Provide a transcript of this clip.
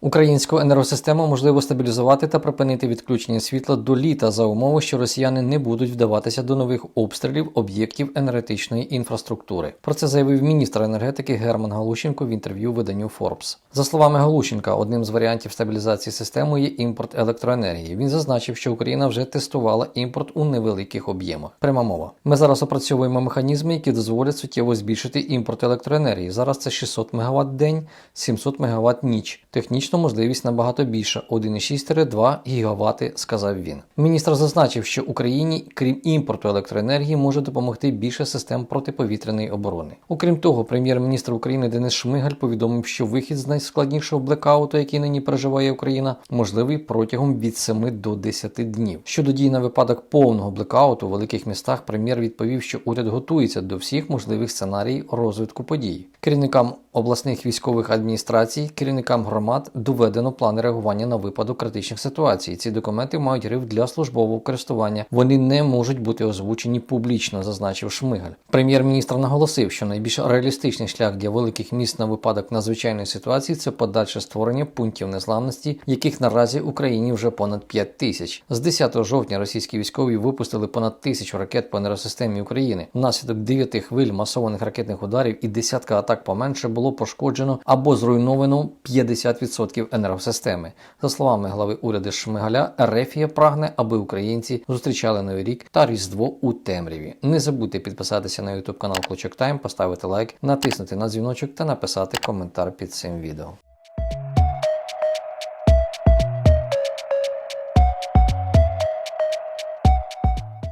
Українську енергосистему можливо стабілізувати та припинити відключення світла до літа за умови, що росіяни не будуть вдаватися до нових обстрілів об'єктів енергетичної інфраструктури. Про це заявив міністр енергетики Герман Галущенко в інтерв'ю виданню Forbes. За словами Галущенка, одним з варіантів стабілізації системи є імпорт електроенергії. Він зазначив, що Україна вже тестувала імпорт у невеликих об'ємах. Пряма мова. Ми зараз опрацьовуємо механізми, які дозволять суттєво збільшити імпорт електроенергії. Зараз це 600 МВт день, 700 МВт ніч. Технічно можливість набагато більша 1,6-2 ГВт, сказав він. Міністр зазначив, що Україні, крім імпорту електроенергії, може допомогти більше систем протиповітряної оборони. Окрім того, прем'єр-міністр України Денис Шмигаль повідомив, що вихід з найскладнішого блекауту, який нині переживає Україна, можливий протягом від 7 до 10 днів. Щодо дій на випадок повного блекауту у великих містах, прем'єр відповів, що уряд готується до всіх можливих сценаріїв розвитку подій. Керівникам обласних військових адміністрацій, керівникам громад доведено плани реагування на випадок критичних ситуацій. Ці документи мають гриф для службового користування. Вони не можуть бути озвучені публічно, зазначив Шмигаль. Прем'єр-міністр наголосив, що найбільш реалістичний шлях для великих міст на випадок надзвичайної ситуації це подальше створення пунктів незламності, яких наразі Україні вже понад 5 тисяч. З 10 жовтня російські військові випустили понад тисячу ракет по енергосистемі України. Внаслідок 9 хвиль масованих ракетних ударів і десятка атак поменше було пошкоджено або зруйновано 50% енергосистеми. За словами глави уряду Шмигаля, Ерефія прагне, аби українці зустрічали новий рік та різдво у темряві. Не забудьте підписатися на YouTube канал Клочок Тайм, поставити лайк, натиснути на дзвіночок та написати коментар під цим відео.